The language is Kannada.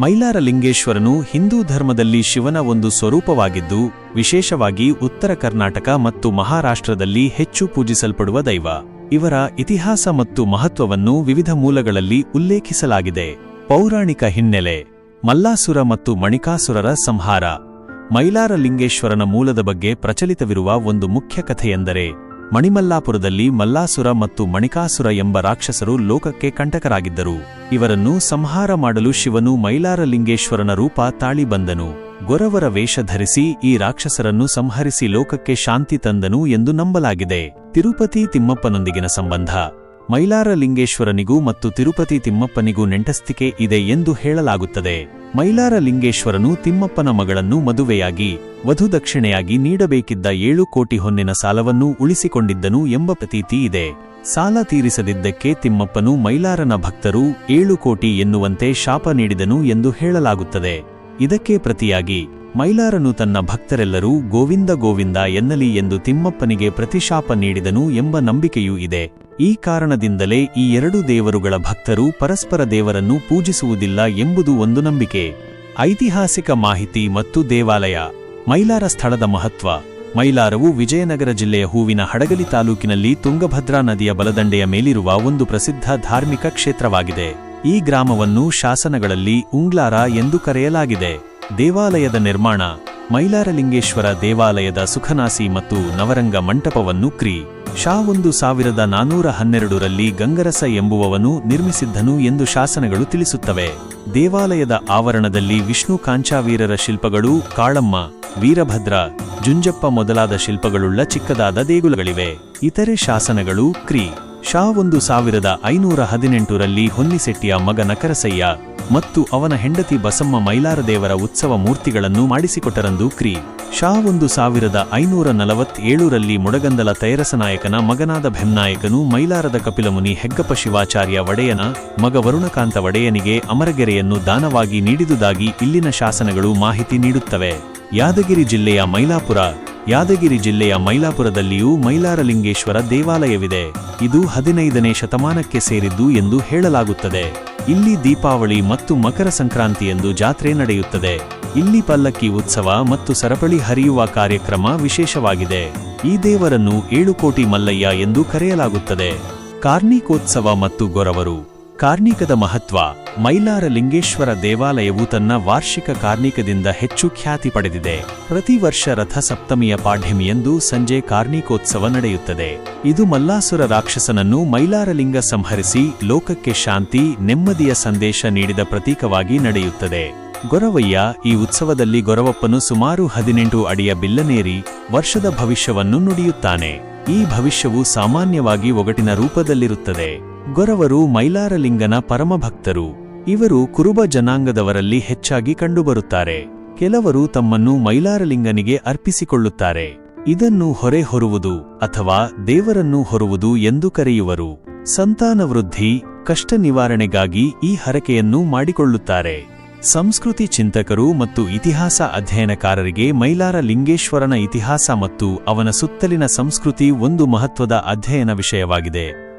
ಮೈಲಾರಲಿಂಗೇಶ್ವರನು ಹಿಂದೂ ಧರ್ಮದಲ್ಲಿ ಶಿವನ ಒಂದು ಸ್ವರೂಪವಾಗಿದ್ದು, ವಿಶೇಷವಾಗಿ ಉತ್ತರ ಕರ್ನಾಟಕ ಮತ್ತು ಮಹಾರಾಷ್ಟ್ರದಲ್ಲಿ ಹೆಚ್ಚು ಪೂಜಿಸಲ್ಪಡುವ ದೈವ. ಇವರ ಇತಿಹಾಸ ಮತ್ತು ಮಹತ್ವವನ್ನು ವಿವಿಧ ಮೂಲಗಳಲ್ಲಿ ಉಲ್ಲೇಖಿಸಲಾಗಿದೆ. ಪೌರಾಣಿಕ ಹಿನ್ನೆಲೆ. ಮಲ್ಲಾಸುರ ಮತ್ತು ಮಣಿಕಾಸುರರ ಸಂಹಾರ. ಮೈಲಾರಲಿಂಗೇಶ್ವರನ ಮೂಲದ ಬಗ್ಗೆ ಪ್ರಚಲಿತವಿರುವ ಒಂದು ಮುಖ್ಯ ಕಥೆಯೆಂದರೆ ಮಣಿಮಲ್ಲಾಪುರದಲ್ಲಿ ಮಲ್ಲಾಸುರ ಮತ್ತು ಮಣಿಕಾಸುರ ಎಂಬ ರಾಕ್ಷಸರು ಲೋಕಕ್ಕೆ ಕಂಟಕರಾಗಿದ್ದರು. ಇವರನ್ನು ಸಂಹಾರ ಮಾಡಲು ಶಿವನು ಮೈಲಾರಲಿಂಗೇಶ್ವರನ ರೂಪ ತಾಳಿ ಬಂದನು. ಗೊರವರ ವೇಷ ಧರಿಸಿ ಈ ರಾಕ್ಷಸರನ್ನು ಸಂಹರಿಸಿ ಲೋಕಕ್ಕೆ ಶಾಂತಿ ತಂದನು ಎಂದು ನಂಬಲಾಗಿದೆ. ತಿರುಪತಿ ತಿಮ್ಮಪ್ಪನೊಂದಿಗಿನ ಸಂಬಂಧ. ಮೈಲಾರಲಿಂಗೇಶ್ವರನಿಗೂ ಮತ್ತು ತಿರುಪತಿ ತಿಮ್ಮಪ್ಪನಿಗೂ ನೆಂಟಸ್ತಿಕೆ ಇದೆ ಎಂದು ಹೇಳಲಾಗುತ್ತದೆ. ಮೈಲಾರಲಿಂಗೇಶ್ವರನು ತಿಮ್ಮಪ್ಪನ ಮಗಳನ್ನು ಮದುವೆಯಾಗಿ, ವಧುದಕ್ಷಿಣೆಯಾಗಿ ನೀಡಬೇಕಿದ್ದ ಏಳು ಕೋಟಿ ಹೊನ್ನಿನ ಸಾಲವನ್ನು ಉಳಿಸಿಕೊಂಡಿದ್ದನು ಎಂಬ ಪ್ರತೀತಿ ಇದೆ. ಸಾಲ ತೀರಿಸದಿದ್ದಕ್ಕೆ ತಿಮ್ಮಪ್ಪನು ಮೈಲಾರನ ಭಕ್ತರು ಏಳು ಕೋಟಿ ಎನ್ನುವಂತೆ ಶಾಪ ನೀಡಿದನು ಎಂದು ಹೇಳಲಾಗುತ್ತದೆ. ಇದಕ್ಕೆ ಪ್ರತಿಯಾಗಿ, ಮೈಲಾರನು ತನ್ನ ಭಕ್ತರೆಲ್ಲರೂ ಗೋವಿಂದ ಗೋವಿಂದ ಎನ್ನಲಿ ಎಂದು ತಿಮ್ಮಪ್ಪನಿಗೆ ಪ್ರತಿಶಾಪ ನೀಡಿದನು ಎಂಬ ನಂಬಿಕೆಯೂ ಇದೆ. ಈ ಕಾರಣದಿಂದಲೇ ಈ ಎರಡು ದೇವರುಗಳ ಭಕ್ತರು ಪರಸ್ಪರ ದೇವರನ್ನು ಪೂಜಿಸುವುದಿಲ್ಲ ಎಂಬುದು ಒಂದು ನಂಬಿಕೆ. ಐತಿಹಾಸಿಕ ಮಾಹಿತಿ ಮತ್ತು ದೇವಾಲಯ. ಮೈಲಾರ ಸ್ಥಳದ ಮಹತ್ವ. ಮೈಲಾರವು ವಿಜಯನಗರ ಜಿಲ್ಲೆಯ ಹೂವಿನ ಹಡಗಲಿ ತಾಲೂಕಿನಲ್ಲಿ ತುಂಗಭದ್ರಾ ನದಿಯ ಬಲದಂಡೆಯ ಮೇಲಿರುವ ಒಂದು ಪ್ರಸಿದ್ಧ ಧಾರ್ಮಿಕ ಕ್ಷೇತ್ರವಾಗಿದೆ. ಈ ಗ್ರಾಮವನ್ನು ಶಾಸನಗಳಲ್ಲಿ ಉಂಗ್ಲಾರ ಎಂದು ಕರೆಯಲಾಗಿದೆ. ದೇವಾಲಯದ ನಿರ್ಮಾಣ. ಮೈಲಾರಲಿಂಗೇಶ್ವರ ದೇವಾಲಯದ ಸುಖನಾಸಿ ಮತ್ತು ನವರಂಗ ಮಂಟಪವನ್ನು ಕ್ರಿ. ಶಾ ಒಂದು ಸಾವಿರದ ನಾನೂರ ಹನ್ನೆರಡರಲ್ಲಿ ಗಂಗರಸ ಎಂಬುವವನು ನಿರ್ಮಿಸಿದ್ದನು ಎಂದು ಶಾಸನಗಳು ತಿಳಿಸುತ್ತವೆ. ದೇವಾಲಯದ ಆವರಣದಲ್ಲಿ ವಿಷ್ಣು ಕಾಂಚಾವೀರರ ಶಿಲ್ಪಗಳು, ಕಾಳಮ್ಮ, ವೀರಭದ್ರ, ಜುಂಜಪ್ಪ ಮೊದಲಾದ ಶಿಲ್ಪಗಳುಳ್ಳ ಚಿಕ್ಕದಾದ ದೇಗುಲಗಳಿವೆ. ಇತರೆ ಶಾಸನಗಳು ಕ್ರಿ. ಶಾ ಒಂದು ಸಾವಿರದ ಐನೂರ ಹದಿನೆಂಟರಲ್ಲಿ ಹೊನ್ನಿಸೆಟ್ಟಿಯ ಮಗ ನಕರಸಯ್ಯ ಮತ್ತು ಅವನ ಹೆಂಡತಿ ಬಸಮ್ಮ ಮೈಲಾರದೇವರ ಉತ್ಸವ ಮೂರ್ತಿಗಳನ್ನು ಮಾಡಿಸಿಕೊಟ್ಟರಂದು ಕ್ರಿ. ಶಾ ಒಂದು ಸಾವಿರದ ಐನೂರ ನಲವತ್ತೇಳರಲ್ಲಿ ಮುಡಗಂದಲ ತೈರಸನಾಯಕನ ಮಗನಾದ ಭೆಮ್ನಾಯಕನು ಮೈಲಾರದ ಕಪಿಲಮುನಿ ಹೆಗ್ಗಪ್ಪ ಶಿವಾಚಾರ್ಯ ಒಡೆಯನ ಮಗ ವರುಣಕಾಂತ ಒಡೆಯನಿಗೆ ಅಮರಗೆರೆಯನ್ನು ದಾನವಾಗಿ ನೀಡಿದುದಾಗಿ ಇಲ್ಲಿನ ಶಾಸನಗಳು ಮಾಹಿತಿ ನೀಡುತ್ತವೆ. ಯಾದಗಿರಿ ಜಿಲ್ಲೆಯ ಮೈಲಾಪುರ, ಯಾದಗಿರಿ ಜಿಲ್ಲೆಯ ಮೈಲಾಪುರದಲ್ಲಿಯೂ ಮೈಲಾರಲಿಂಗೇಶ್ವರ ದೇವಾಲಯವಿದೆ. ಇದು ಹದಿನೈದನೇ ಶತಮಾನಕ್ಕೆ ಸೇರಿದ್ದು ಎಂದು ಹೇಳಲಾಗುತ್ತದೆ. ಇಲ್ಲಿ ದೀಪಾವಳಿ ಮತ್ತು ಮಕರ ಸಂಕ್ರಾಂತಿ ಎಂದು ಜಾತ್ರೆ ನಡೆಯುತ್ತದೆ. ಇಲ್ಲಿ ಪಲ್ಲಕ್ಕಿ ಉತ್ಸವ ಮತ್ತು ಸರಪಳಿ ಹರಿಯುವ ಕಾರ್ಯಕ್ರಮ ವಿಶೇಷವಾಗಿದೆ. ಈ ದೇವರನ್ನು ಏಳು ಕೋಟಿ ಮಲ್ಲಯ್ಯ ಎಂದು ಕರೆಯಲಾಗುತ್ತದೆ. ಕಾರ್ಣಿಕೋತ್ಸವ ಮತ್ತು ಗೊರವರು. ಕಾರ್ಣಿಕದ ಮಹತ್ವ ಮೈಲಾರ ಲಿಂಗೇಶ್ವರ ದೇವಾಲಯವು ತನ್ನ ವಾರ್ಷಿಕ ಕಾರ್ಣಿಕದಿಂದ ಹೆಚ್ಚು ಖ್ಯಾತಿ ಪಡೆದಿದೆ. ಪ್ರತಿ ವರ್ಷ ರಥಸಪ್ತಮಿಯ ಪಾಢ್ಯಮಿಯಂದು ಸಂಜೆ ಕಾರ್ಣಿಕೋತ್ಸವ ನಡೆಯುತ್ತದೆ. ಇದು ಮಲ್ಲಾಸುರ ರಾಕ್ಷಸನನ್ನು ಮೈಲಾರಲಿಂಗ ಸಂಹರಿಸಿ ಲೋಕಕ್ಕೆ ಶಾಂತಿ, ನೆಮ್ಮದಿಯ ಸಂದೇಶ ನೀಡಿದ ಪ್ರತೀಕವಾಗಿ ನಡೆಯುತ್ತದೆ. ಗೊರವಯ್ಯ, ಈ ಉತ್ಸವದಲ್ಲಿ ಗೊರವಪ್ಪನು ಸುಮಾರು ಹದಿನೆಂಟು ಅಡಿಯ ಬಿಲ್ಲನೇರಿ ವರ್ಷದ ಭವಿಷ್ಯವನ್ನು ನುಡಿಯುತ್ತಾನೆ. ಈ ಭವಿಷ್ಯವು ಸಾಮಾನ್ಯವಾಗಿ ಒಗಟಿನ ರೂಪದಲ್ಲಿರುತ್ತದೆ. ಗೊರವರು ಮೈಲಾರಲಿಂಗನ ಪರಮಭಕ್ತರು. ಇವರು ಕುರುಬ ಜನಾಂಗದವರಲ್ಲಿ ಹೆಚ್ಚಾಗಿ ಕಂಡುಬರುತ್ತಾರೆ. ಕೆಲವರು ತಮ್ಮನ್ನು ಮೈಲಾರಲಿಂಗನಿಗೆ ಅರ್ಪಿಸಿಕೊಳ್ಳುತ್ತಾರೆ. ಇದನ್ನು ಹೊರೆ ಹೊರುವುದು ಅಥವಾ ದೇವರನ್ನು ಹೊರುವುದು ಎಂದು ಕರೆಯುವರು. ಸಂತಾನವೃದ್ಧಿ ಕಷ್ಟ ನಿವಾರಣೆಗಾಗಿ ಈ ಹರಕೆಯನ್ನು ಮಾಡಿಕೊಳ್ಳುತ್ತಾರೆ. ಸಂಸ್ಕೃತಿ ಚಿಂತಕರು ಮತ್ತು ಇತಿಹಾಸ ಅಧ್ಯಯನಕಾರರಿಗೆ ಮೈಲಾರ ಲಿಂಗೇಶ್ವರನ ಇತಿಹಾಸ ಮತ್ತು ಅವನ ಸುತ್ತಲಿನ ಸಂಸ್ಕೃತಿ ಒಂದು ಮಹತ್ವದ ಅಧ್ಯಯನ ವಿಷಯವಾಗಿದೆ.